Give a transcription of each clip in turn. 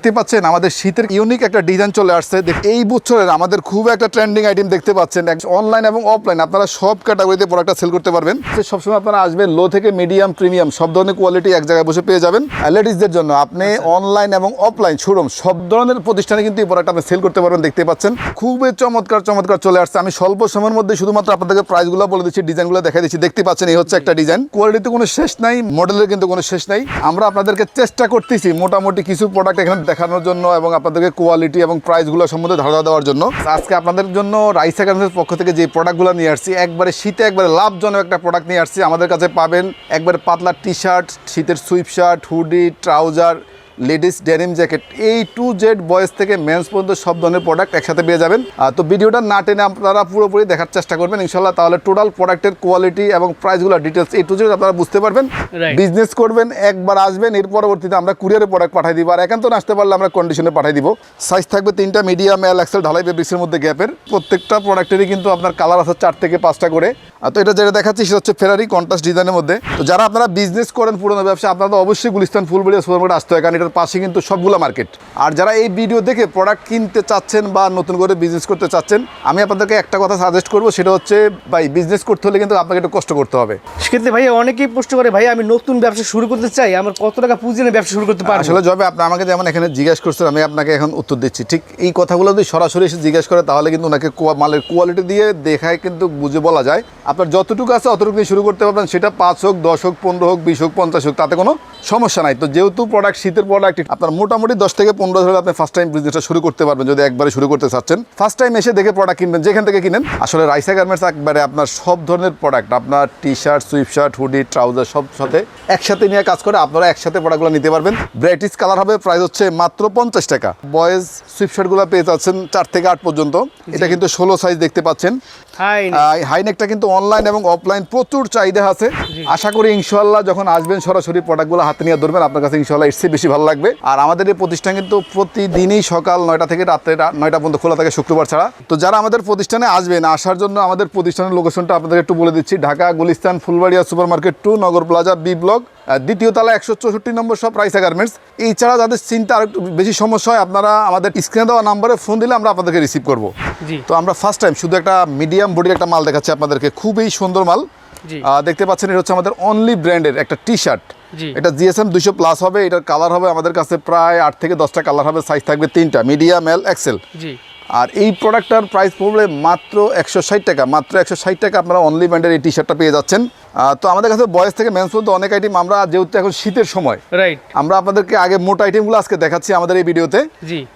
দেখতে পাচ্ছেন আমাদের শীতের ইউনিক একটা ডিজাইন চলে আসছে। এই বছরের আমাদের খুব একটা ট্রেন্ডিং আইটেম দেখতে পাচ্ছেন। অনলাইন এবং অফলাইন আপনারা সব ক্যাটাগরিতে প্রোডাক্টটা সেল করতে পারবেন। সবসময় আপনারা আসবেন লো থেকে মিডিয়াম প্রিমিয়াম সব ধরনের কোয়ালিটি এক জায়গায় বসে পেয়ে যাবেন। লেডিসদের জন্য আপনি অনলাইন এবং অফলাইন শোরুম সব ধরনের প্রতিষ্ঠানে কিন্তু এই প্রোডাক্ট আপনি সেল করতে পারবেন দেখতে পাচ্ছেন। খুবই চমৎকার চমৎকার চলে আসছে। আমি স্বল্প সময়ের মধ্যে শুধুমাত্র আপনাদেরকে প্রাইসগুলো বলে দিচ্ছি ডিজাইনগুলো দেখা দিচ্ছি। দেখতে পাচ্ছেন এই হচ্ছে একটা ডিজাইন কোয়ালিটিতে কোনো শেষ নাই মডেলের কিন্তু কোনো শেষ নাই। আমরা আপনাদেরকে চেষ্টা করতেছি মোটামুটি কিছু প্রোডাক্ট এখানে দেখানোর জন্য এবং আপনাদেরকে কোয়ালিটি এবং প্রাইসগুলো সম্বন্ধে ধারণা দেওয়ার জন্য। আজকে আপনাদের জন্য রাইস একাডেমির পক্ষ থেকে যে প্রোডাক্টগুলো নিয়ে আসছি, একবারে শীতে একবারে লাভজনক একটা প্রোডাক্ট নিয়ে আসছি। আমাদের কাছে পাবেন একবারে পাতলা টি শার্ট শীতের sweatshirt hoodie trouser ladies denim jacket. A to Z boys থেকে মেন্স পর্যন্ত সব ধরনের প্রোডাক্ট একসাথে পেয়ে যাবেন। তো ভিডিওটা না টেনে আপনারা পুরোপুরি দেখার চেষ্টা করবেন। ইনশাল্লাহ তাহলে টোটাল প্রোডাক্টের কোয়ালিটি এবং প্রাইসগুলো ডিটেলস এই টু জেড আপনারা বুঝতে পারবেন। বিজনেস করবেন একবার আসবেন এর পরবর্তীতে আমরা কুরিয়ারে প্রোডাক্ট পাঠাই দিব। আর একান্ত না আসতে পারলে আমরা কন্ডিশনে পাঠাই দিব। সাইজ থাকবে তিনটা মিডিয়াম এল এক্সেল ঢালাই ফেব্রিক্সের মধ্যে গ্যাপের প্রত্যেকটা প্রোডাক্টেরই কিন্তু আপনার কালার আছে চার থেকে পাঁচটা করে। তো এটা যেটা দেখাচ্ছি সেটা হচ্ছে ফেরারি কন্ট্রাস্ট ডিজাইনের মধ্যে। তো যারা আপনারা বিজনেস করেন পুরোনো ব্যবসা আপনারা তো অবশ্যই গুলিস্তান ফুলবাড়িয়া সুপার মার্কেট আসতে হয় কারণ এটার পাশে কিন্তু সবগুলো মার্কেট আর যারা এই ভিডিও দেখে প্রোডাক্ট কিনতে চাচ্ছেন বা নতুন করে বিজনেস করতে চাচ্ছেন আমি আপনাদেরকে একটা কথা সাজেস্ট করব সেটা হচ্ছে ভাই বিজনেস করতে হলে কিন্তু আপনাকে একটু কষ্ট করতে হবে। সেক্ষেত্রে ভাই অনেকেই প্রশ্ন করে ভাই আমি নতুন ব্যবসা শুরু করতে চাই আমার কত টাকা পুঁজি নিয়ে ব্যবসা শুরু করতে পারব? আসলে জবে আপনি আমাকে যেমন এখানে জিজ্ঞেস করছেন আমি আপনাকে এখন উত্তর দিচ্ছি। ঠিক এই কথাগুলো যদি সরাসরি এসে জিজ্ঞেস করে তাহলে কিন্তু ওনাকে মালের কোয়ালিটি দিয়ে দেখায় কিন্তু বুঝে বলা যায়। আপনার যতটুকু আছে অতটুকু দিয়ে শুরু করতে পারবেন। সেটা পাঁচ হোক দশ হোক পনেরো হোক বিশ হোক পঞ্চাশ হোক তাতে কোনো সমস্যা নাই। তো যেহেতু প্রোডাক্ট শীতের প্রোডাক্ট আপনার মোটামুটি দশ থেকে পনেরো ধরে আপনি ফার্স্ট টাইম বিজনেসটা শুরু করতে পারবেন যদি একবারে শুরু করতে চাচ্ছেন। ফার্স্ট টাইম এসে দেখে প্রোডাক্ট কিনবেন যেখান থেকে কিনেন। আসলে রাইসা গার্মেন্টস একবারে আপনার সব ধরনের প্রোডাক্ট আপনার T shirt sweatshirt hoodie trouser সব সাথে একসাথে নিয়ে কাজ করে আপনারা একসাথে প্রোডাক্টগুলো নিতে পারবেন। ব্রাইটিস কালার হবে প্রাইস হচ্ছে মাত্র পঞ্চাশ টাকা। বয়েজ সুইপ শার্টগুলো পেয়ে যাচ্ছেন চার থেকে আট পর্যন্ত। এটা কিন্তু ষোলো সাইজ দেখতে পাচ্ছেন। হাইনেকটা কিন্তু অনলাইন এবং অফলাইন প্রচুর চাহিদা আছে। আশা করি ইনশাল্লাহ যখন আসবেন সরাসরি প্রোডাক্টগুলো হাতে নিয়ে ধরবেন আপনার কাছে ইনশাল্লাহ এর চেয়ে বেশি ভালো লাগবে। আর আমাদের এই প্রতিষ্ঠান কিন্তু প্রতিদিনই সকাল নয়টা থেকে রাত্রে নয়টা পর্যন্ত খোলা থাকে শুক্রবার ছাড়া। তো যারা আমাদের প্রতিষ্ঠানে আসবেন আসার জন্য আমাদের প্রতিষ্ঠানের লোকেশনটা আপনাদের একটু বলে দিচ্ছি। Dhaka Gulistan Fulbaria super market two Nagar plaza B block দ্বিতীয় তলা একশো চৌষট্টি নম্বর সব রাইসা গার্মেন্টস এছাড়া যাদের চিন্তা আর একটু বেশি সমস্যা হয় আপনারা আমাদের স্ক্রিনে দেওয়া নাম্বারে ফোন দিলে আমরা আপনাদেরকে রিসিভ করব। তো আমরা ফার্স্ট টাইম শুধু একটা মিডিয়াম বডির একটা মাল দেখাচ্ছি আপনাদেরকে খুবই সুন্দর মাল। দেখতে পাচ্ছেন এটা হচ্ছে আমাদের অনলি ব্র্যান্ডের একটা টি শার্ট এটা জিএসএম দুশো প্লাস হবে এটার কালার হবে আমাদের কাছে প্রায় আট থেকে দশটা কালার হবে সাইজ থাকবে তিনটা মিডিয়াম এল এক্সেল আর এই প্রোডাক্টটার প্রাইস পড়বে মাত্র একশো ষাট টাকা। মাত্র একশো ষাট টাকা আপনারা অনলি ব্র্যান্ডের এই টি শার্টটা পেয়ে যাচ্ছেন। তো আমাদের কাছে বয়স থেকে মেন্স পর্যন্ত অনেক আইটেম আমরা যেহেতু এখন শীতের সময় রাইট আমরা আপনাদেরকে আগে মোটা আইটেমগুলো আজকে দেখাচ্ছি আমাদের এই ভিডিওতে।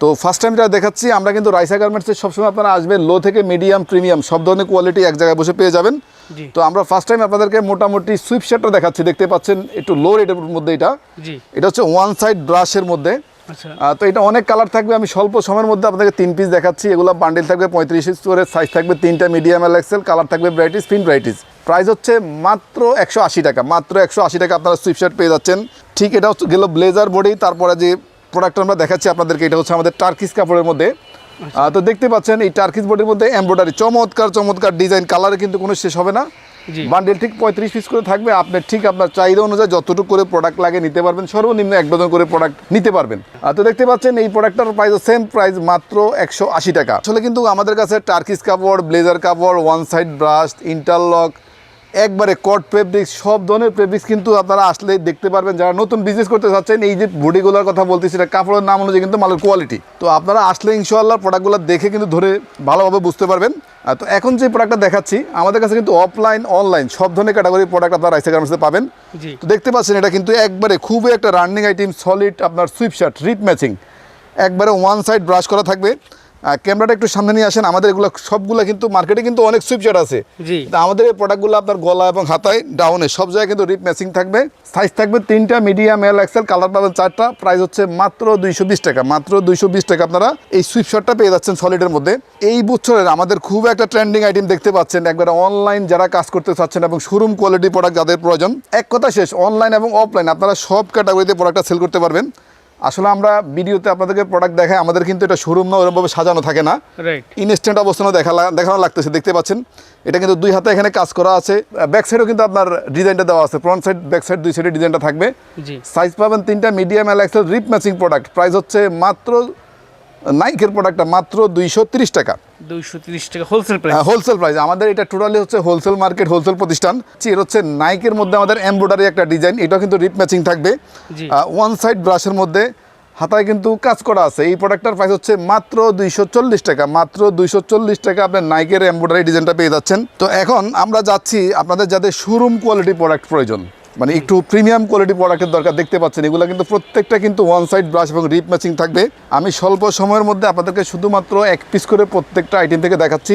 তো ফার্স্ট টাইম যেটা দেখাচ্ছি আমরা কিন্তু রাইসা গার্মেন্টসের সবসময় আপনারা আসবেন লো থেকে মিডিয়াম প্রিমিয়াম সব ধরনের কোয়ালিটি এক জায়গায় বসে পেয়ে যাবেন। তো আমরা ফার্স্ট টাইম আপনাদেরকে মোটামুটি সুইপ শার্টটা দেখাচ্ছি দেখতে পাচ্ছেন একটু লো রেটের মধ্যে এটা। এটা হচ্ছে ওয়ান সাইড ব্রাশের মধ্যে। তো এটা অনেক কালার থাকবে। আমি স্বল্প সময়ের মধ্যে আপনাদেরকে তিন পিস দেখাচ্ছি। এগুলো বান্ডেল থাকবে পঁয়ত্রিশ করে সাইজ থাকবে তিনটা মিডিয়াম এল এক্সেল কালার থাকবে ব্রাইটিস পিন ব্রাইটিস প্রাইস হচ্ছে মাত্র একশো আশি টাকা মাত্র একশো আশি টাকা আপনারা সুইপ শার্ট পেয়ে যাচ্ছেন। ঠিক এটা হচ্ছে গেল ব্লেজার বডি তারপরে যে প্রোডাক্ট আমরা দেখাচ্ছি আপনাদেরকে এটা হচ্ছে আমাদের টার্কিস কাপড়ের মধ্যে। আহ, তো দেখতে পাচ্ছেন এই টার্কিস বডির মধ্যে এমব্রয়ডারি চমৎকার চমৎকার ডিজাইন কালারে কিন্তু কোনো শেষ হবে না। বান্ডেল ঠিক পঁয়ত্রিশ পিস করে থাকবে। আপনার ঠিক আপনার চাহিদা অনুযায়ী যতটুকু করে প্রোডাক্ট লাগে নিতে পারবেন। সর্বনিম্ন এক ডজন করে প্রোডাক্ট নিতে পারবেন। তো দেখতে পাচ্ছেন, এই প্রোডাক্টটার প্রাইস সেম প্রাইস মাত্র একশো আশি টাকা। আসলে কিন্তু আমাদের কাছে টার্কিস কাপড় ব্লেজার কাপড় ওয়ান সাইড ব্রাশ ইন্টারলক একবারে কট ফেব্রিক্স সব ধরনের ফেব্রিক্স কিন্তু আপনারা আসলে দেখতে পারবেন। যারা নতুন বিজনেস করতে চাচ্ছেন এই যে বডিগুলোর কথা বলতেছি এটা কাপড়ের নাম অনুযায়ী কিন্তু মালের কোয়ালিটি তো আপনারা আসলে ইনশাল্লাহ প্রোডাক্টগুলো দেখে কিন্তু ধরে ভালোভাবে বুঝতে পারবেন। তো এখন যে প্রোডাক্টটা দেখাচ্ছি আমাদের কাছে কিন্তু অফলাইন অনলাইন সব ধরনের ক্যাটাগরি প্রোডাক্ট আপনারা রাইসা গার্মেন্টসে পাবেন। তো দেখতে পাচ্ছেন এটা কিন্তু একবারে খুবই একটা রানিং আইটেম সলিড আপনার সুইপ শার্ট রিপ ম্যাচিং একবারে ওয়ান সাইড ব্রাশ করা থাকবে। ক্যামেরাটা একটু সামনে নিয়ে আসেন আমাদের এগুলো সবগুলো কিন্তু মার্কেটে কিন্তু অনেক সুইপ শার্ট আছে। তা আমাদের এই প্রোডাক্টগুলো আপনার গলা এবং হাতায় ডাউনে সব জায়গায় কিন্তু রিপ ম্যাচিং থাকবে। সাইজ থাকবে তিনটা মিডিয়াম এল এক্সেল কালার পাবেন চারটা প্রাইস হচ্ছে মাত্র দুইশো বিশ টাকা। মাত্র দুইশো বিশ টাকা আপনারা এই সুইপ শার্টটা পেয়ে যাচ্ছেন সলিডের মধ্যে। এই বছরের আমাদের খুব একটা ট্রেন্ডিং আইটেম দেখতে পাচ্ছেন একবার অনলাইন যারা কাজ করতে চাচ্ছেন এবং শোরুম কোয়ালিটি প্রোডাক্ট যাদের প্রয়োজন। এক কথা শেষ অনলাইন এবং অফলাইন আপনারা সব ক্যাটাগরিতে প্রোডাক্টটা সেল করতে পারবেন। আসলে আমরা ভিডিওতে আপনাদেরকে প্রোডাক্ট দেখাই আমাদের কিন্তু এটা শোরুম না ওরকমভাবে সাজানো থাকে না। ইনস্ট্যান্ট অবস্থানে দেখা দেখানো লাগতেছে দেখতে পাচ্ছেন? এটা কিন্তু দুই হাতে এখানে কাজ করা আছে। ব্যাক সাইডেও কিন্তু আপনার ডিজাইনটা দেওয়া আছে। ফ্রন্ট সাইড ব্যাক সাইড দুই সাইডে ডিজাইনটা থাকবে। সাইজ পাবেন তিনটা medium L XL rib matching product price হচ্ছে মাত্র নাইকের প্রোডাক্টটা মাত্র দুইশো তিরিশ টাকা। দুইশো তিরিশ টাকা হোলসেল প্রাইস হোলসেল প্রাইস আমাদের এটা টোটালি হচ্ছে হোলসেল মার্কেট হোলসেল প্রতিষ্ঠান। এর হচ্ছে নাইকের মধ্যে আমাদের এমব্রয়ডারি একটা ডিজাইন এটা কিন্তু রিপ ম্যাচিং থাকবে। ওয়ান সাইড ব্রাশের মধ্যে হাতায় কিন্তু কাজ করা আছে। এই প্রোডাক্টটার প্রাইস হচ্ছে মাত্র দুইশো চল্লিশ টাকা। মাত্র দুইশো চল্লিশ টাকা আপনার নাইকের এমব্রয়ডারি ডিজাইনটা পেয়ে যাচ্ছেন। তো এখন আমরা যাচ্ছি আপনাদের যাদের শোরুম কোয়ালিটি প্রোডাক্ট প্রয়োজন। মানে একটু প্রিমিয়াম কোয়ালিটি প্রোডাক্টের দরকার দেখতে পাচ্ছেন এগুলো কিন্তু প্রত্যেকটা কিন্তু ওয়ান সাইড ব্রাশ এবং রিপ ম্যাচিং থাকবে। আমি স্বল্প সময়ের মধ্যে আপনাদেরকে শুধুমাত্র এক পিস করে প্রত্যেকটা আইটেম থেকে দেখাচ্ছি।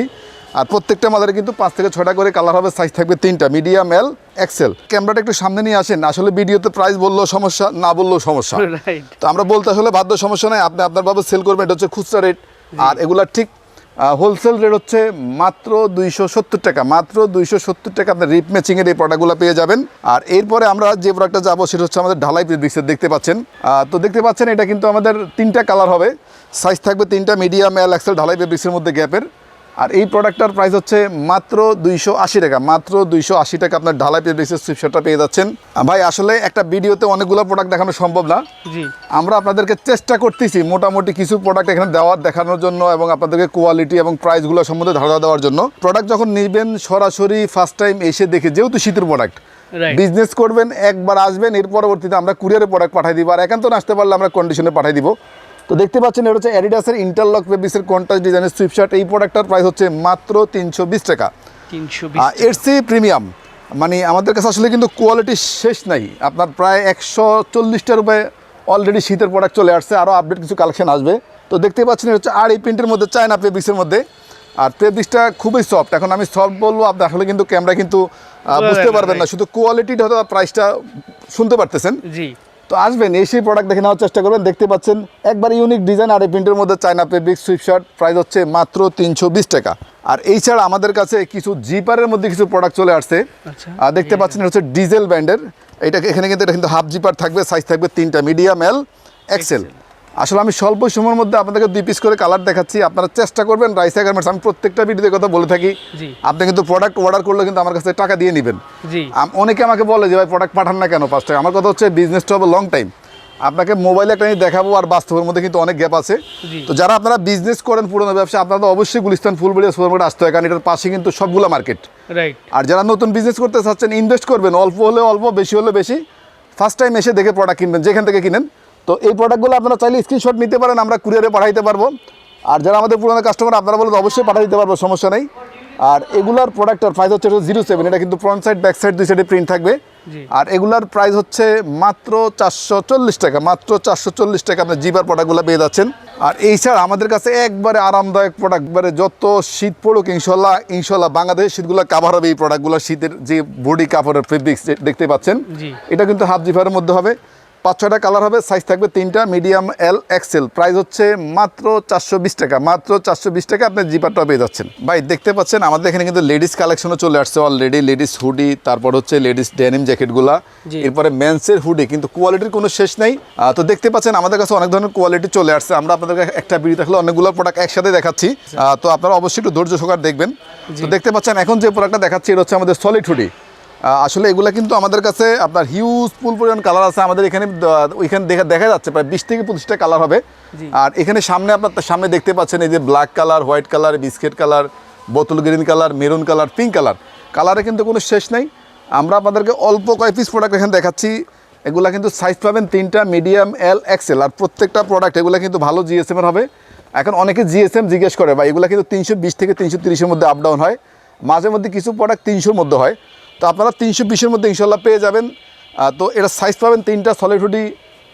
আর প্রত্যেকটা মালের কিন্তু পাঁচ থেকে ছটা করে কালার হবে সাইজ থাকবে তিনটা মিডিয়াম এল এক্সেল ক্যামেরাটা একটু সামনে নিয়ে আসেন আসলে ভিডিওতে প্রাইস বললেও সমস্যা না বললেও সমস্যা। তো আমরা বলতে আসলে বাধ্য সমস্যা নাই আপনি আপনার ভাবে সেল করবেন এটা হচ্ছে খুচরা রেট আর এগুলা ঠিক হোলসেল রেট হচ্ছে মাত্র দুইশো সত্তর টাকা। মাত্র দুইশো সত্তর টাকা আপনার রিপ ম্যাচিংয়ের এই প্রোডাক্টগুলো পেয়ে যাবেন। আর এরপরে আমরা যে প্রোডাক্টটা যাব, সেটা হচ্ছে আমাদের ঢালাই প্রিডিক্সের দেখতে পাচ্ছেন। তো দেখতে পাচ্ছেন, এটা কিন্তু আমাদের তিনটা কালার হবে। সাইজ থাকবে তিনটা মিডিয়াম এল এক্সেল ঢালাই ফেব্রিক্সের মধ্যে গ্যাপের আর এই প্রোডাক্টটার প্রাইস হচ্ছে মাত্র দুইশো আশি টাকা। মাত্র দুইশো আশি টাকা আপনার ঢালাই ফেব্রিক্সের সুইপশারটা পেয়ে যাচ্ছেন। ভাই আসলে একটা ভিডিওতে অনেকগুলো প্রোডাক্ট দেখানো সম্ভব না। জি। আমরা আপনাদেরকে চেষ্টা করতেছি মোটামুটি কিছু প্রোডাক্ট এখানে দেওয়ার দেখানোর জন্য এবং আপনাদেরকে কোয়ালিটি এবং প্রাইসগুলো সম্বন্ধে ধারণা দেওয়ার জন্য। প্রোডাক্ট যখন নিবেন সরাসরি ফার্স্ট টাইম এসে দেখে যেহেতু শীতের প্রোডাক্ট বিজনেস করবেন একবার আসবেন এর পরবর্তীতে আমরা কুরিয়ারে প্রোডাক্ট পাঠাই দিব। আর একান্ত না আসতে পারলে আমরা কন্ডিশনে পাঠাই দিব। তো দেখতে পাচ্ছেন এটা হচ্ছে অ্যাডিডাসের ইন্টারলক ফেব্রিক্সের কন্টাস ডিজাইনের সুইপশার্ট এই প্রোডাক্টটার প্রাইস হচ্ছে মাত্র তিনশো বিশ টাকা। তিনশো বিশ এর চেয়ে প্রিমিয়াম মানে আমাদের কাছে আসলে কিন্তু কোয়ালিটি শেষ নাই। আপনার প্রায় একশো চল্লিশটা রুপয়ে অলরেডি শীতের প্রোডাক্ট চলে আসছে আরও আপডেট কিছু কালেকশন আসবে। তো দেখতে পাচ্ছেন এটা হচ্ছে আর এই প্রিন্টের মধ্যে চায় চায়না ফেব্রিক্সের মধ্যে। আর ফেব্রিক্সটা খুবই সফট এখন আমি সফট বলব আপনি আসলে কিন্তু ক্যামেরা কিন্তু বুঝতে পারবেন না। শুধু কোয়ালিটিটা হয়তো প্রাইসটা শুনতে পারতেছেন। জি। তো আসবেন এসেই প্রোডাক্ট দেখে নেওয়ার চেষ্টা করবেন। দেখতে পাচ্ছেন একবার ইউনিক ডিজাইন আর এই প্রিন্টের মধ্যে চায়না ফেব্রিক সুইপশার্ট প্রাইস হচ্ছে মাত্র তিনশো বিশ টাকা। আর এই ছাড়া আমাদের কাছে কিছু জিপারের মধ্যে কিছু প্রোডাক্ট চলে আসছে। আচ্ছা। আর দেখতে পাচ্ছেন এটা হচ্ছে ডিজেল ব্যান্ডের এটা এখানে কিন্তু এটা কিন্তু হাফ জিপার থাকবে সাইজ থাকবে তিনটা মিডিয়াম এল এক্সেল আসলে আমি স্বল্প সময়ের মধ্যে আপনাদেরকে দুই পিস করে কালার দেখাচ্ছি। আপনারা চেষ্টা করবেন রাইসা গার্মেন্টস আমি প্রত্যেকটা ভিডিওতে কথা বলে থাকি। আপনি কিন্তু প্রোডাক্ট অর্ডার করলে কিন্তু আমার কাছে টাকা দিয়ে নেবেন। অনেকে আমাকে বলে যে ভাই প্রোডাক্ট পাঠান না কেন? ফার্স্ট আমার কথা হচ্ছে বিজনেসটা হবে লং টাইম আপনাকে মোবাইলে একটা আমি দেখাবো আর বাস্তবের মধ্যে কিন্তু অনেক গ্যাপ আছে। তো যারা আপনারা বিজনেস করেন পুরোনো ব্যবসা আপনারা তো অবশ্যই গুলিস্তান ফুলবাড়িয়া সুপার মার্কেট আসতে হয় কারণ এটার পাশে কিন্তু সবগুলো মার্কেট আর যারা নতুন বিজনেস করতে চাচ্ছেন ইনভেস্ট করবেন। অল্প হলে অল্প বেশি হলে বেশি। ফার্স্ট টাইম এসে দেখে প্রোডাক্ট কিনবেন যেখান থেকে কিনেন। তো এই প্রোডাক্টগুলো আপনারা চাইলে স্ক্রিনশট নিতে পারেন আমরা কুরিয়ারে পাঠাইতে পারব। আর যারা আমাদের পুরোনো কাস্টমার আপনারা বলে অবশ্যই পাঠিয়ে দিতে পারব সমস্যা নেই। আর এগুলার প্রোডাক্টের প্রাইস হচ্ছে জিরো সেভেন এটা কিন্তু ফ্রন্ট সাইড ব্যাক সাইড দুই সাইডে প্রিন্ট থাকবে। আর এগুলার প্রাইস হচ্ছে মাত্র চারশো চল্লিশ টাকা মাত্র চারশো চল্লিশ টাকা আপনার জিবার প্রোডাক্টগুলো পেয়ে যাচ্ছেন। আর এই ছাড়া আমাদের কাছে একবারে আরামদায়ক প্রোডাক্ট একবারে যত শীত পড়ুক ইনশাল্লাহ ইনশাল্লাহ বাংলাদেশের শীতগুলো কাভার হবে এই প্রোডাক্টগুলো শীতের যে বডি কাপড়ের ফেব্রিক্স দেখতে পাচ্ছেন। এটা কিন্তু হাফ জিপারের মধ্যে হবে। পাঁচ ছয়টা কালার হবে সাইজ থাকবে তিনটা মিডিয়াম এল এক্সেল প্রাইস হচ্ছে মাত্র চারশো বিশ টাকা মাত্র চারশো বিশ টাকা আপনি জিপারটা পেয়ে যাচ্ছেন। ভাই দেখতে পাচ্ছেন আমাদের এখানে কিন্তু লেডিস কালেকশনও চলে আসছে অলরেডি লেডিস হুডি তারপর হচ্ছে লেডিস ডেনিম জ্যাকেটগুলা। এরপরে মেন্সের হুডি কিন্তু কোয়ালিটির কোনো শেষ নেই। তো দেখতে পাচ্ছেন আমাদের কাছে অনেক ধরনের কোয়ালিটি চলে আসছে। আমরা আপনাদেরকে একটা বিড়ি থাকলে অনেকগুলো প্রোডাক্ট একসাথে দেখাচ্ছি। তো আপনারা অবশ্যই একটু ধৈর্য সহকার দেখবেন। তো দেখতে পাচ্ছেন এখন যে প্রোডাক্টটা দেখাচ্ছি এটা হচ্ছে আমাদের সলিড হুডি আসলে এগুলা কিন্তু আমাদের কাছে আপনার হিউজ ফুল পরিমাণ কালার আছে। আমাদের এখানে ওইখানে দেখা দেখা যাচ্ছে প্রায় বিশ থেকে পঁচিশটা কালার হবে। আর এখানে সামনে আপনার সামনে দেখতে পাচ্ছেন এই যে black colour white colour biscuit colour বোতল green colour maroon colour pink colour কালারে কিন্তু কোনো শেষ নাই। আমরা আপনাদেরকে অল্প কয় পিস প্রোডাক্ট এখানে দেখাচ্ছি। এগুলা কিন্তু সাইজ পাবেন তিনটা মিডিয়াম এল এক্সেল আর প্রত্যেকটা প্রোডাক্ট এগুলো কিন্তু ভালো জিএসএম এর হবে। এখন অনেকে জিএসএম জিজ্ঞেস করে বা এগুলো কিন্তু তিনশো বিশ থেকে তিনশো তিরিশের মধ্যে আপ ডাউন হয়। মাঝে মধ্যে কিছু প্রোডাক্ট তিনশোর মধ্যে হয়। তো আপনারা তিনশো বিশের মধ্যে ইনশাল্লাহ পেয়ে যাবেন। তো এটা সাইজ পাবেন তিনটা সলিড হুডি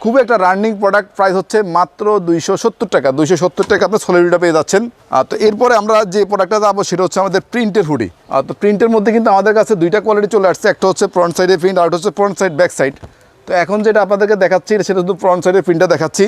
খুব একটা রানিং প্রোডাক্ট প্রাইস হচ্ছে মাত্র দুইশো সত্তর টাকা। দুইশো সত্তর টাকা আপনি সলিড হুডিটা পেয়ে যাচ্ছেন। তো এরপরে আমরা যে প্রোডাক্টটা যাব সেটা হচ্ছে আমাদের প্রিন্টের হুডি তো প্রিন্টের মধ্যে কিন্তু আমাদের কাছে দুইটা কোয়ালিটি চলে আসছে। একটা হচ্ছে ফ্রন্ট সাইডে প্রিন্ট আর হচ্ছে ফ্রন্ট সাইড ব্যাক সাইড তো এখন যেটা আপনাদেরকে দেখাচ্ছি সেটা শুধু ফ্রন্ট সাইডের প্রিন্টটা দেখাচ্ছি।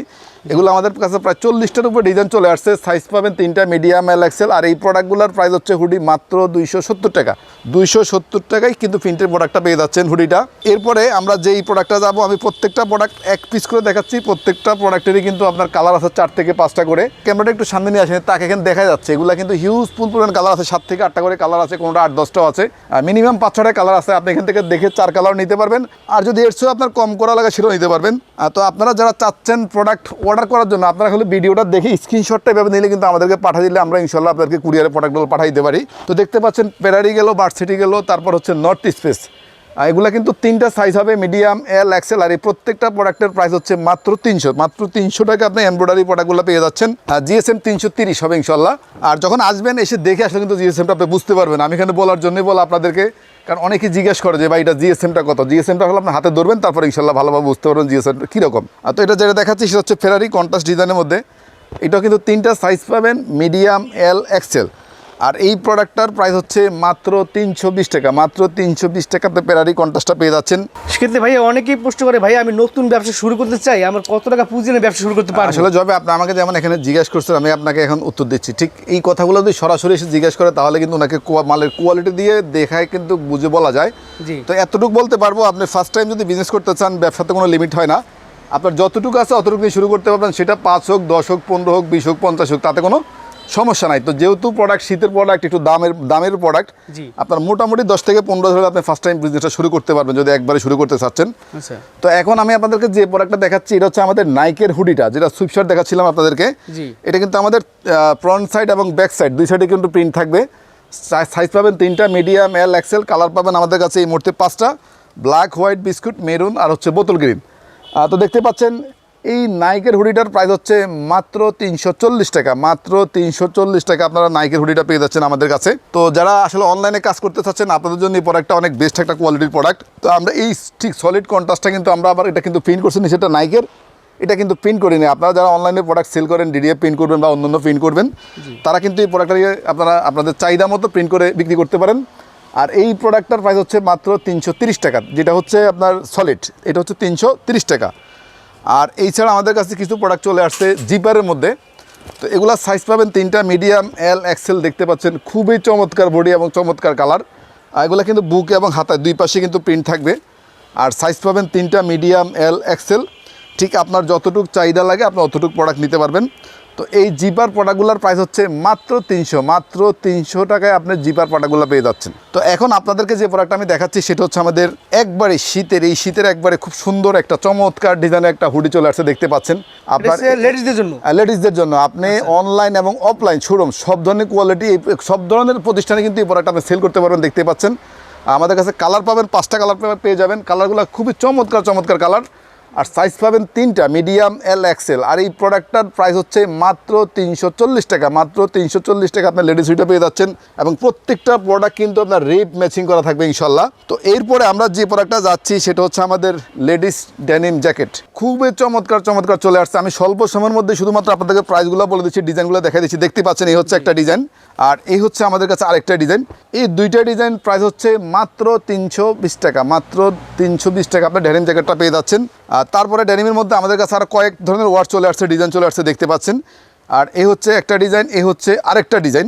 এগুলো আমাদের কাছে প্রায় চল্লিশটার উপর ডিজাইন চলে আসছে। সাইজ পাবেন তিনটা মিডিয়াম এল এক্সেল আর এই প্রোডাক্টগুলোর প্রাইস হচ্ছে হুডি মাত্র দুইশো সত্তর টাকা। দুইশো সত্তর টাকায় কিন্তু প্রিন্টের প্রোডাক্টটা পেয়ে যাচ্ছেন হুডিটা এরপরে আমরা যেই প্রোডাক্টটা যাব, আমি প্রত্যেকটা প্রোডাক্ট এক পিস করে দেখাচ্ছি। প্রত্যেকটা প্রোডাক্টেরই কিন্তু আপনার কালার আছে চার থেকে পাঁচটা করে। ক্যামেরাটা একটু সামনে নিয়ে আসেন, তাকে এখানে দেখা যাচ্ছে। এগুলো কিন্তু হিউজ ফুল পরিমাণ কালার আছে, সাত থেকে আটটা করে কালার আছে, কোনোটা আট, দশটাও আছে। আর মিনিমাম পাঁচ ছটা কালার আছে, আপনি এখান থেকে দেখে চার কালার নিতে পারবেন। আর যদি এর আপনার কম করা লাগে সেটাও নিতে পারবেন। তো আপনারা যারা চাচ্ছেন প্রোডাক্ট অর্ডার করার জন্য আপনারা হলে ভিডিওটা দেখে স্ক্রিনশটটা এভাবে নিলে কিন্তু আমাদেরকে পাঠিয়ে দিলে আমরা ইনশাল্লাহ আপনাদেরকে কুরিয়ারে প্রোডাক্টগুলো পাঠাই দিতে পারি। তো দেখতে পাচ্ছেন পেরারি গেল বার্সিটি গেল, তারপর হচ্ছে নর্থ স্পেস এগুলো কিন্তু তিনটা সাইজ হবে মিডিয়াম এল এক্সেল আর এই প্রত্যেকটা প্রোডাক্টের প্রাইস হচ্ছে মাত্র তিনশো। মাত্র তিনশো টাকা আপনি এমব্রয়ডারি প্রোডাক্টগুলো পেয়ে যাচ্ছেন। জিএসএম তিনশো তিরিশ হবে ইনশাল্লাহ। আর যখন আসবেন, এসে দেখে আসলে কিন্তু জিএসএমটা আপনি বুঝতে পারবেন। আমি এখানে বলার জন্যই বলা আপনাদেরকে কারণ অনেকে জিজ্ঞেস করে যে, ভাই, এটা জিএসএমটা কত? জিএসএমটা হলো আপনি হাতে ধরবেন, তারপরে ইনশাল্লাহ ভালোভাবে বুঝতে পারবেন জিএসএম কীরকম। আর তো এটা যেটা দেখাচ্ছি সেটা হচ্ছে ফেরারি কন্টাস্ট ডিজাইনের মধ্যে। এটাও কিন্তু তিনটা সাইজ পাবেন মিডিয়াম এল এক্সেল আর এই প্রোডাক্টটার প্রাইস হচ্ছে মাত্র তিনশো বিশ টাকা। মাত্র তিনশো বিশ টাকাতে পেরারি কন্ট্রাস্টটা পেয়ে যাচ্ছেন। সেক্ষেত্রে ভাই অনেকেই প্রশ্ন করে ভাই আমি নতুন ব্যবসা শুরু করতে চাই আমার কত টাকা পুঁজি নিয়ে ব্যবসা শুরু করতে পারব? আসলে জবে আপনি আমাকে যেমন এখানে জিজ্ঞেস করছেন আমি আপনাকে এখন উত্তর দিচ্ছি। ঠিক এই কথাগুলো যদি সরাসরি এসে জিজ্ঞেস করে তাহলে কিন্তু ওনাকে মালের কোয়ালিটি দিয়ে দেখায় কিন্তু বুঝে বলা যায়। জি। তো এতটুকু বলতে পারব আপনি ফার্স্ট টাইম যদি বিজনেস করতে চান ব্যবসাতে কোনো লিমিট হয় না। আপনার যতটুকু আছে অতটুকু শুরু করতে পারবেন। সেটা পাঁচ হোক দশ হোক পনেরো হোক বিশ হোক পঞ্চাশ হোক তাতে কোনো সমস্যা নাই। তো যেহেতু প্রোডাক্ট শীতের প্রোডাক্ট একটু দামের দামের প্রোডাক্ট আপনার মোটামুটি দশ থেকে পনেরো ধরে আপনি ফার্স্ট টাইম বিজনেসটা শুরু করতে পারবেন যদি একবারে শুরু করতে চাচ্ছেন। আচ্ছা। তো এখন আমি আপনাদেরকে যে প্রোডাক্টটা দেখাচ্ছি এটা হচ্ছে আমাদের নাইকের হুডিটা যেটা সুইপশার্ট দেখাচ্ছিলাম আপনাদেরকে। এটা কিন্তু আমাদের ফ্রন্ট সাইড এবং ব্যাক সাইড দুই সাইডে কিন্তু প্রিন্ট থাকবে। সাইজ পাবেন তিনটা মিডিয়াম এল এক্সেল কালার পাবেন আমাদের কাছে এই মুহূর্তে পাঁচটা। ব্ল্যাক হোয়াইট বিস্কুট মেরুন আর হচ্ছে বোতল গ্রিন তো দেখতে পাচ্ছেন এই নাইকের হুডিটার প্রাইস হচ্ছে মাত্র তিনশো চল্লিশ টাকা। মাত্র তিনশো চল্লিশ টাকা আপনারা নাইকের হুডিটা পেয়ে যাচ্ছেন আমাদের কাছে। তো যারা আসলে অনলাইনে কাজ করতে চাচ্ছেন আপনাদের জন্য এই প্রোডাক্টটা অনেক বেস্ট একটা কোয়ালিটির প্রোডাক্ট তো আমরা এই ঠিক সলিড কন্ট্রাস্টটা কিন্তু আমরা আবার এটা কিন্তু প্রিন্ট করছি সেটা নাইকের এটা কিন্তু প্রিন্ট করিনি। আপনারা যারা অনলাইনে প্রোডাক্ট সেল করেন ডিডিএফ প্রিন্ট করবেন বা অন্যান্য প্রিন্ট করবেন তারা কিন্তু এই প্রোডাক্টটাকে আপনারা আপনাদের চাহিদা মতো প্রিন্ট করে বিক্রি করতে পারেন। আর এই প্রোডাক্টটার প্রাইস হচ্ছে মাত্র তিনশো তিরিশ টাকা যেটা হচ্ছে আপনার সলিড এটা হচ্ছে তিনশো তিরিশ টাকা। আর এই ছাড়া আমাদের কাছে কিছু প্রোডাক্ট চলে আসছে জিপারের মধ্যে। তো এগুলা সাইজ পাবেন তিনটা মিডিয়াম এল এক্সেল দেখতে পাচ্ছেন। খুবই চমৎকার বডি এবং চমৎকার কালার এগুলো কিন্তু বুক এবং হাতায় দুই পাশে কিন্তু প্রিন্ট থাকবে। আর সাইজ পাবেন তিনটা মিডিয়াম এল এক্সেল ঠিক আপনার যতটুক চাহিদা লাগে, আপনি অতটুকু প্রোডাক্ট নিতে পারবেন। তো এই জিপার প্রোডাক্টগুলোর প্রাইস হচ্ছে মাত্র তিনশো মাত্র তিনশো টাকায় আপনি জিপার প্রোডাক্টগুলো পেয়ে যাচ্ছেন। তো এখন আপনাদেরকে যে প্রোডাক্ট আমি দেখাচ্ছি সেটা হচ্ছে আমাদের একবারে শীতের এই শীতের একবারে খুব সুন্দর একটা চমৎকার ডিজাইনের একটা হুডি চলে আসছে দেখতে পাচ্ছেন। আপনার লেডিসদের জন্য। লেডিসদের জন্য। আপনি অনলাইন এবং অফলাইন শোরুম সব ধরনের কোয়ালিটি সব ধরনের প্রতিষ্ঠানে কিন্তু এই প্রোডাক্ট আপনি সেল করতে পারবেন দেখতে পাচ্ছেন। আমাদের কাছে কালার পাবেন পাঁচটা কালার পেয়ে যাবেন। কালারগুলো খুবই চমৎকার চমৎকার কালার আর সাইজ পাবেন তিনটা মিডিয়াম এল এক্সেল আর এই প্রোডাক্টটার প্রাইস হচ্ছে মাত্র তিনশো চল্লিশ টাকা, মাত্র তিনশো চল্লিশ টাকা আপনার লেডিস সুইটা পেয়ে যাচ্ছেন এবং প্রত্যেকটা প্রোডাক্ট কিন্তু আপনার রেপ ম্যাচিং করা থাকবে ইনশাল্লাহ। তো এরপরে আমরা যে প্রোডাক্টটা যাচ্ছি, সেটা হচ্ছে আমাদের লেডিস ডেনিম জ্যাকেট খুবই চমৎকার চমৎকার চলে আসছে। আমি স্বল্প সময়ের মধ্যে শুধুমাত্র আপনাদেরকে প্রাইসগুলো বলে দিচ্ছি ডিজাইনগুলো দেখা দিচ্ছি। দেখতে পাচ্ছেন, এই হচ্ছে একটা ডিজাইন আর এই হচ্ছে আমাদের কাছে আরেকটা ডিজাইন এই দুইটা ডিজাইন প্রাইস হচ্ছে মাত্র তিনশো বিশ টাকা, মাত্র তিনশো বিশ টাকা আপনার ডেনিম জ্যাকেটটা পেয়ে যাচ্ছেন। তারপরে ডেনিমের মধ্যে আমাদের কাছে আরও কয়েক ধরনের ওয়ার্ড চলে আসছে ডিজাইন চলে আসছে দেখতে পাচ্ছেন। আর এই হচ্ছে একটা ডিজাইন এই হচ্ছে আরেকটা ডিজাইন।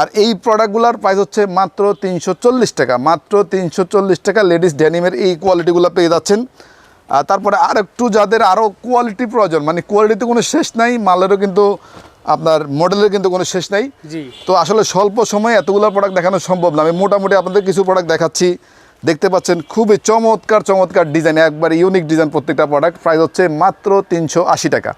আর এই প্রোডাক্টগুলোর প্রাইস হচ্ছে মাত্র তিনশো চল্লিশ টাকা মাত্র তিনশো চল্লিশ টাকা লেডিস ডেনিমের এই কোয়ালিটিগুলো পেয়ে যাচ্ছেন। আর তারপরে আর একটু যাদের আরও কোয়ালিটি প্রয়োজন মানে কোয়ালিটিতে কোনো শেষ নাই মালেরও কিন্তু আপনার মডেলের কিন্তু কোনো শেষ নাই। তো আসলে স্বল্প সময়ে এতগুলো প্রোডাক্ট দেখানো সম্ভব না। আমি মোটামুটি আপনাদের কিছু প্রোডাক্ট দেখাচ্ছি। দেখতে পাচ্ছেন খুবই চমৎকার চমৎকার ডিজাইন একবার ইউনিক ডিজাইন প্রত্যেকটা প্রোডাক্ট প্রাইস হচ্ছে মাত্র তিনশো আশি টাকা।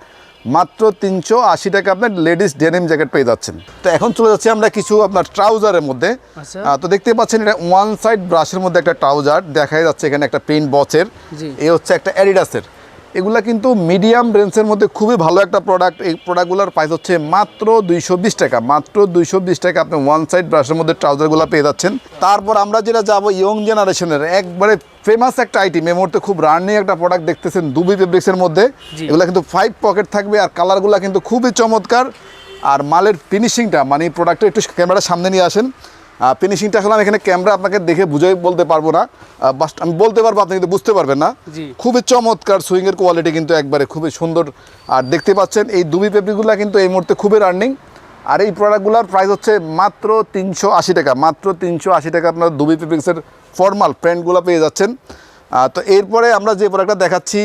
মাত্র তিনশো আশি টাকা আপনার লেডিস ডেনিম জ্যাকেট পেয়ে যাচ্ছেন। তো এখন চলে যাচ্ছি আমরা কিছু আপনার ট্রাউজারের মধ্যে। আচ্ছা। তো দেখতে পাচ্ছেন এটা ওয়ান সাইড ব্রাশের মধ্যে একটা ট্রাউজার দেখা যাচ্ছে এখানে একটা প্রিন্ট বচের। এ হচ্ছে একটা অ্যাডিডাসের এগুলা কিন্তু মিডিয়াম রেঞ্জের মধ্যে খুবই ভালো একটা প্রোডাক্ট এই প্রোডাক্টগুলোর প্রাইস হচ্ছে মাত্র দুইশো বিশ টাকা। মাত্র দুইশো বিশ টাকা আপনি ওয়ান সাইড ব্রাশের মধ্যে ট্রাউজারগুলো পেয়ে যাচ্ছেন। তারপর আমরা যেটা যাব ইয়ং জেনারেশনের একবারে ফেমাস একটা আইটেম এই মুহূর্তে খুব রানিং একটা প্রোডাক্ট দেখতেছেন দুবি ফেব্রিক্সের মধ্যে। এগুলো কিন্তু ফাইভ পকেট থাকবে আর কালারগুলো কিন্তু খুবই চমৎকার। আর মালের ফিনিশিংটা মানে এই প্রোডাক্টটা একটু ক্যামেরার সামনে নিয়ে আসেন। ফিনিশিংটা আসলে আমি এখানে ক্যামেরা আপনাকে দেখে বুঝাই বলতে পারব না। বাস আমি বলতে পারব আপনি কিন্তু বুঝতে পারবেন না। খুবই চমৎকার সুইংয়ের কোয়ালিটি কিন্তু একবারে খুবই সুন্দর আর দেখতে পাচ্ছেন এই দুবি পেপড়িগুলো কিন্তু এই মুহূর্তে খুবই রানিং আর এই প্রোডাক্টগুলোর প্রাইস হচ্ছে মাত্র তিনশো আশি টাকা মাত্র তিনশো আশি টাকা আপনার দুবি পেপিক্সের ফর্মাল প্যান্টগুলো পেয়ে যাচ্ছেন। তো এরপরে আমরা যে প্রোডাক্টটা দেখাচ্ছি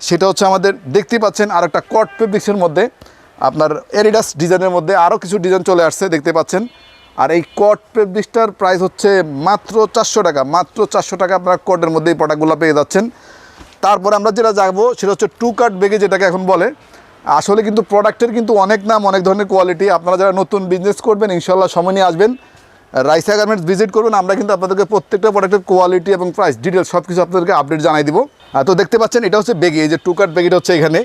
সেটা হচ্ছে আমাদের দেখতে পাচ্ছেন আর একটা কট পেপিক্সের মধ্যে আপনার এরিডাস ডিজাইনের মধ্যে আরও কিছু ডিজাইন চলে আসছে দেখতে পাচ্ছেন। আর এই কট পেপিক্সটার প্রাইস হচ্ছে মাত্র চারশো টাকা মাত্র চারশো টাকা আপনার কটের মধ্যে এই প্রোডাক্টগুলো পেয়ে যাচ্ছেন। তারপরে আমরা যেটা যাব সেটা হচ্ছে টু কাট বেগে যেটাকে এখন বলে। আসলে কিন্তু প্রোডাক্টের কিন্তু অনেক নাম অনেক ধরনের কোয়ালিটি। আপনারা যারা নতুন বিজনেস করবেন ইনশাল্লাহ সময় নিয়ে আসবেন। রাইসা গার্মেন্টস ভিজিট করুন আমরা কিন্তু আপনাদেরকে প্রত্যেকটা প্রোডাক্টের কোয়ালিটি এবং প্রাইস ডিটেলস সব কিছু আপনাদেরকে আপডেট জানাই দিব। তো দেখতে পাচ্ছেন এটা হচ্ছে বেগে এই যে টু কাট বেগিটা হচ্ছে এখানে।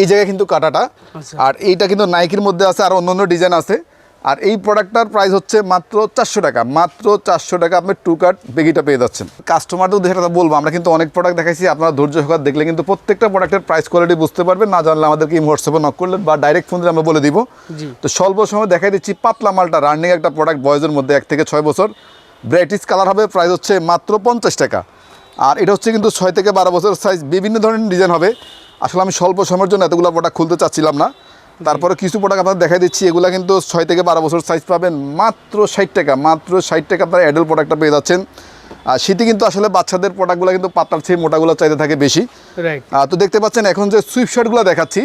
এই জায়গায় কিন্তু কাটাটা। আচ্ছা। আর এইটা কিন্তু নাইকির মধ্যে আছে আর অন্য অন্য ডিজাইন আছে। আর এই প্রোডাক্টটার প্রাইস হচ্ছে মাত্র চারশো টাকা। মাত্র চারশো টাকা আপনি টু কাট বেগিটা পেয়ে যাচ্ছেন। কাস্টমারদের উদ্দেশ্যে একটা বলব আমরা কিন্তু অনেক প্রোডাক্ট দেখাইছি আপনারা ধৈর্য সহকার দেখলে কিন্তু প্রত্যেকটা প্রোডাক্টের প্রাইস কোয়ালিটি বুঝতে পারবেন না জানলে আমাদেরকে হোয়াটসঅ্যাপে নক করলে বা ডাইরেক্ট ফোন দিয়ে আমরা বলে দিব। তো স্বল্প সময় দেখাই দিচ্ছি পাতলা মালটা রানিং একটা প্রোডাক্ট বয়সের মধ্যে এক থেকে ছয় বছর। ব্রাইটিস কালার হবে প্রাইস হচ্ছে মাত্র পঞ্চাশ টাকা। আর এটা হচ্ছে কিন্তু ছয় থেকে বারো বছর সাইজ বিভিন্ন ধরনের ডিজাইন হবে। আসলে আমি স্বল্প সময়ের জন্য এতগুলো প্রোডাক্ট খুলতে চাচ্ছিলাম না। তারপরে কিছু প্রোডাক্ট আপনাদের দেখাই দিচ্ছি এগুলো কিন্তু ছয় থেকে বারো বছর সাইজ পাবেন মাত্র ষাট টাকা মাত্র ষাট টাকা আপনারা অ্যাডাল্ট প্রোডাক্টটা পেয়ে যাচ্ছেন। আর শীতে কিন্তু আসলে বাচ্চাদের প্রোডাক্টগুলো কিন্তু পাতলার চেয়ে মোটাগুলো চাইতে থাকে বেশি। তো দেখতে পাচ্ছেন এখন যে সুইপ শার্টগুলো দেখাচ্ছি।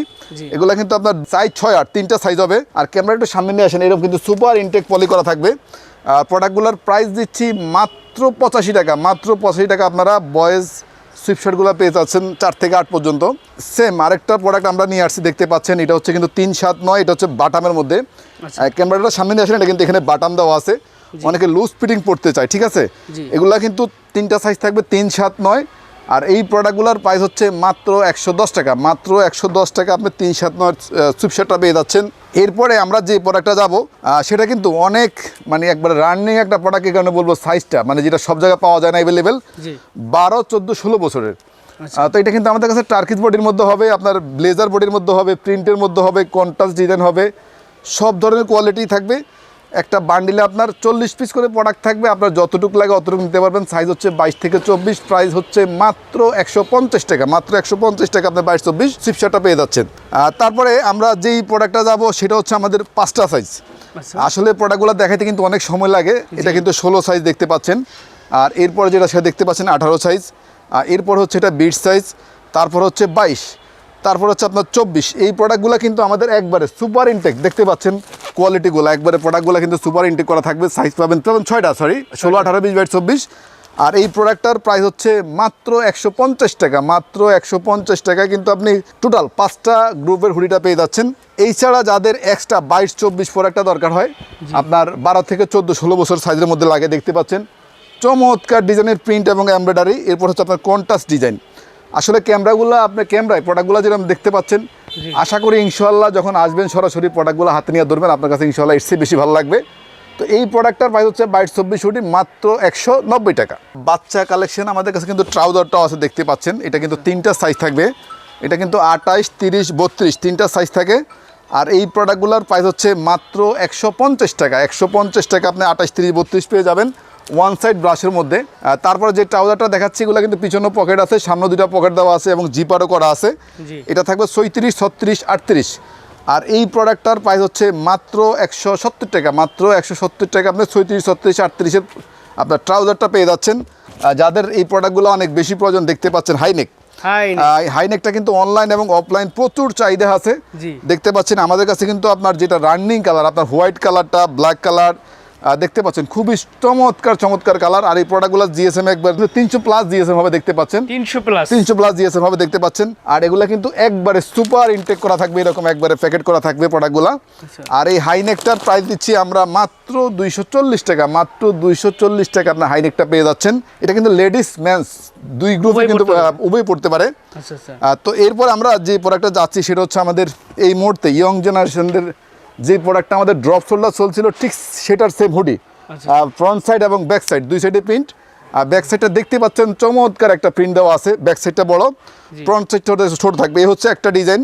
এগুলো কিন্তু আপনার সাইজ ছয় আট তিনটা সাইজ হবে। আর ক্যামেরা একটু সামনে নিয়ে আসেন এরকম কিন্তু সুপার ইনটেক পলি করা থাকবে। আর প্রোডাক্টগুলোর প্রাইস দিচ্ছি মাত্র পঁচাশি টাকা মাত্র পঁচাশি টাকা আপনারা বয়েজ সুইপ শার্টগুলো পেয়ে যাচ্ছেন চার থেকে আট পর্যন্ত। সেম আরেকটা প্রোডাক্ট আমরা নিয়ে আসছি দেখতে পাচ্ছেন এটা হচ্ছে কিন্তু তিন সাত নয় এটা হচ্ছে বাটামের মধ্যে। আচ্ছা। ক্যামেরাটা সামনে নিয়ে আসেন এটা কিন্তু এখানে বাটাম দেওয়া আছে। অনেকে লুজ ফিটিং পড়তে চায় ঠিক আছে। এগুলা কিন্তু তিনটা সাইজ থাকবে তিন সাত নয় আর এই প্রোডাক্টগুলোর প্রাইস হচ্ছে মাত্র একশো দশ টাকা। মাত্র একশো দশ টাকা আপনি তিন সাত নয় সুইপশার্টটা পেয়ে যাচ্ছেন। এরপরে আমরা যে প্রোডাক্টটা যাব সেটা কিন্তু অনেক মানে একবার রানিং একটা প্রোডাক্ট কারণে বলব সাইজটা মানে যেটা সব জায়গায় পাওয়া যায় না অ্যাভেলেবেল বারো চোদ্দ ষোলো বছরের। আচ্ছা। তো এটা কিন্তু আমাদের কাছে টার্কিস বডির মধ্যে হবে আপনার ব্লেজার বডির মধ্যে হবে প্রিন্টের মধ্যে হবে কন্ট্রাস্ট ডিজাইন হবে সব ধরনের কোয়ালিটি থাকবে। একটা বান্ডিলে আপনার চল্লিশ পিস করে প্রোডাক্ট থাকবে। আপনার যতটুকু লাগে অতটুকু নিতে পারবেন। সাইজ হচ্ছে বাইশ থেকে চব্বিশ প্রাইস হচ্ছে মাত্র একশো পঞ্চাশ টাকা। মাত্র একশো পঞ্চাশ টাকা আপনার বাইশ চব্বিশ সিপশাটা পেয়ে যাচ্ছেন। আর তারপরে আমরা যেই প্রোডাক্টটা যাব সেটা হচ্ছে আমাদের পাঁচটা সাইজ আচ্ছা। আসলে প্রোডাক্টগুলো দেখাইতে কিন্তু অনেক সময় লাগে। এটা কিন্তু ষোলো সাইজ দেখতে পাচ্ছেন। আর এরপরে যেটা সেটা দেখতে পাচ্ছেন আঠারো সাইজ আর এরপর হচ্ছে এটা বিট সাইজ তারপর হচ্ছে বাইশ। তারপর হচ্ছে আপনার চব্বিশ। এই প্রোডাক্টগুলো কিন্তু আমাদের একবারে সুপার ইনটেক দেখতে পাচ্ছেন কোয়ালিটিগুলো একবারে প্রোডাক্টগুলো কিন্তু সুপার ইনটেক করা থাকবে। সাইজ পাবেন পাবেন ছয়টা সরি ষোলো আঠারো বিশ বাইট চব্বিশ। আর এই প্রোডাক্টটার প্রাইস হচ্ছে মাত্র একশো পঞ্চাশ টাকা। মাত্র একশো পঞ্চাশ টাকা কিন্তু আপনি টোটাল পাঁচটা গ্রুপের হুডিটা পেয়ে যাচ্ছেন। এই ছাড়া যাদের এক্সট্রা বাইশ চব্বিশ প্রোডাক্টটা দরকার হয় আপনার বারো থেকে চোদ্দ ষোলো বছর সাইজের মধ্যে লাগে দেখতে পাচ্ছেন। চমৎকার ডিজাইনের প্রিন্ট এবং এমব্রয়ডারি এরপর হচ্ছে আপনার কন্টাস ডিজাইন আসলে ক্যামেরাগুলো আপনার ক্যামেরায় প্রোডাক্টগুলো যেরকম দেখতে পাচ্ছেন আশা করি ইনশাল্লাহ যখন আসবেন সরাসরি প্রোডাক্টগুলো হাতে নিয়ে ধরবেন আপনার কাছে ইনশাল্লাহ এর চেয়ে বেশি ভালো লাগবে। তো এই প্রোডাক্টটার প্রাইস হচ্ছে বাইশ চব্বিশ হুডি মাত্র একশো নব্বই টাকা। বাচ্চা কালেকশন আমাদের কাছে কিন্তু ট্রাউজারটাও আছে দেখতে পাচ্ছেন এটা কিন্তু তিনটা সাইজ থাকবে। এটা কিন্তু আঠাইশ তিরিশ বত্রিশ তিনটা সাইজ থাকে। আর এই প্রোডাক্টগুলোর প্রাইস হচ্ছে মাত্র একশো পঞ্চাশ টাকা। একশো পঞ্চাশ টাকা আপনি আঠাশ তিরিশ বত্রিশ পেয়ে যাবেন। ওয়ান সাইড ব্রাশের মধ্যে। তারপরে যে ট্রাউজারটা দেখাচ্ছি এগুলো কিন্তু পিছনে পকেট আছে সামনে দুটো পকেট দেওয়া আছে এবং জিপারও করা আছে। এটা থাকবে ছয়ত্রিশ ছত্রিশ আটত্রিশ। আর এই প্রোডাক্টটার প্রাইস হচ্ছে মাত্র একশো সত্তর টাকা মাত্র একশো সত্তর টাকা। আপনি ছয়ত্রিশ ছত্রিশ আটত্রিশের আপনার ট্রাউজারটা পেয়ে যাচ্ছেন। যাদের এই প্রোডাক্টগুলো অনেক বেশি প্রয়োজন দেখতে পাচ্ছেন হাইনেক হাই হাইনেকটা কিন্তু অনলাইন এবং অফলাইন প্রচুর চাহিদা আছে। দেখতে পাচ্ছেন আমাদের কাছে কিন্তু আপনার যেটা রানিং কালার আপনার হোয়াইট কালারটা ব্ল্যাক কালার দেখতে পাচ্ছেন খুবই চমৎকার চমৎকার কালার আর এই প্রোডাক্টগুলো জিএসএম একবার তিনশো প্লাস জিএসএম হবে দেখতে পাচ্ছেন। তিনশো প্লাস তিনশো প্লাস জিএসএম হবে দেখতে পাচ্ছেন। আর এগুলো কিন্তু একবারে সুপার ইনটেক করা থাকবে এরকম একবারে প্যাকেট করা থাকবে প্রোডাক্টগুলো আচ্ছা। আর এই হাইনেকটার প্রাইস দিচ্ছি আমরা মাত্র দুইশো চল্লিশ টাকা মাত্র দুইশো চল্লিশ টাকা আপনার হাইনেকটা পেয়ে যাচ্ছেন। এটা কিন্তু লেডিস ম্যান্স দুই গ্রুপে কিন্তু উভয় পড়তে পারে। আচ্ছা আচ্ছা। তো এরপর আমরা যে প্রোডাক্টটা যাচ্ছি সেটা হচ্ছে আমাদের এই মুহূর্তে ইয়ং জেনারেশনদের যে প্রোডাক্টটা আমাদের ড্রপ শোল্ডার চলছিল ঠিক সেটার সেম হুডি। ফ্রন্ট সাইড এবং ব্যাক সাইড দুই সাইডে প্রিন্ট আর ব্যাক সাইডটা দেখতে পাচ্ছেন চমৎকার একটা প্রিন্ট দেওয়া আছে ব্যাক সাইডটা বড়। ফ্রন্ট সাইডটা ছোট থাকবে এই হচ্ছে একটা ডিজাইন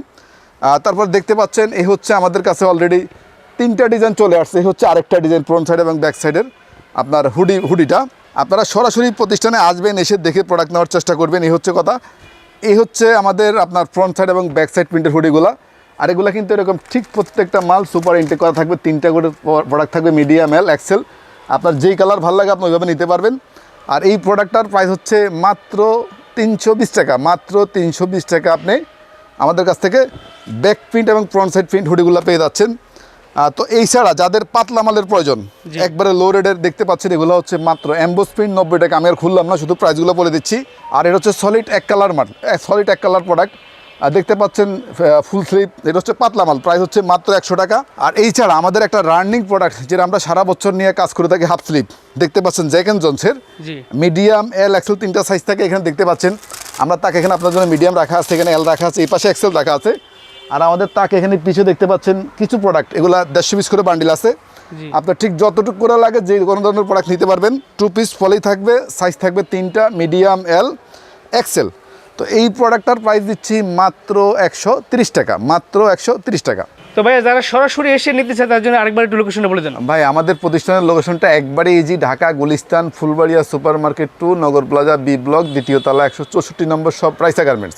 তারপর দেখতে পাচ্ছেন এই হচ্ছে আমাদের কাছে অলরেডি তিনটা ডিজাইন চলে আসছে এই হচ্ছে আরেকটা ডিজাইন ফ্রন্ট সাইড এবং ব্যাক সাইডের আপনার হুডি হুডিটা আপনারা সরাসরি প্রতিষ্ঠানে আসবেন এসে দেখে প্রোডাক্ট নেওয়ার চেষ্টা করবেন এই হচ্ছে কথা। এই হচ্ছে আমাদের আপনার ফ্রন্ট সাইড এবং ব্যাক সাইড প্রিন্টের হুডিগুলো আর এগুলো কিন্তু এরকম ঠিক প্রত্যেকটা মাল সুপার ইনটেক করা থাকবে তিনটা করে প্রোডাক্ট থাকবে মিডিয়াম এল এক্সেল আপনার যেই কালার ভালো লাগে আপনি ওইভাবে নিতে পারবেন। আর এই প্রোডাক্টটার প্রাইস হচ্ছে মাত্র তিনশো বিশ টাকা মাত্র তিনশো বিশ টাকা আপনি আমাদের কাছ থেকে ব্যাক প্রিন্ট এবং ফ্রন্ট সাইড প্রিন্ট হুডিগুলো পেয়ে যাচ্ছেন। তো এই ছাড়া যাদের পাতলা মালের প্রয়োজন একবারে লো রেডের দেখতে পাচ্ছেন এগুলো হচ্ছে মাত্র অ্যাম্বোস প্রিন্ট নব্বই টাকা। আমি আর খুললাম না শুধু প্রাইসগুলো বলে দিচ্ছি। আর এটা হচ্ছে সলিড এক কালার মাল সলিড এক কালার প্রোডাক্ট আর দেখতে পাচ্ছেন ফুল স্লিপ এটা হচ্ছে পাতলা মাল প্রাইস হচ্ছে মাত্র একশো টাকা। আর এই ছাড়া আমাদের একটা রানিং প্রোডাক্ট যেটা আমরা সারা বছর নিয়ে কাজ করে থাকি হাফ স্লিপ দেখতে পাচ্ছেন জ্যাক অ্যান্ড জনসের মিডিয়াম এল এক্সেল তিনটা সাইজ থাকে এখানে দেখতে পাচ্ছেন। আমরা তাকে এখানে আপনার জন্য মিডিয়াম রাখা আছে এখানে এল রাখা আছে এই পাশে এক্সেল রাখা আছে। আর আমাদের তাকে এখানে পিছে দেখতে পাচ্ছেন কিছু প্রোডাক্ট এগুলা দেড়শো পিস করে বান্ডিল আছে। আপনার ঠিক যতটুকু করে লাগে যে কোনো ধরনের প্রোডাক্ট নিতে পারবেন। টু পিস ফলেই থাকবে সাইজ থাকবে তিনটা মিডিয়াম এল এক্সেল তো এই প্রোডাক্টটার প্রাইস দিচ্ছি মাত্র একশো তিরিশ টাকা মাত্র একশো তিরিশ টাকা। তো ভাই যারা সরাসরি এসে নিতে চায় তার জন্য আরেকবার একটু লোকেশনটা বলে দেন। ভাই আমাদের প্রতিষ্ঠানের লোকেশনটা একবারে easy Dhaka Gulistan Fulbaria super market two Nagar plaza B block দ্বিতীয় তলা একশো চৌষট্টি নম্বর সব প্রাইসা গার্মেন্টস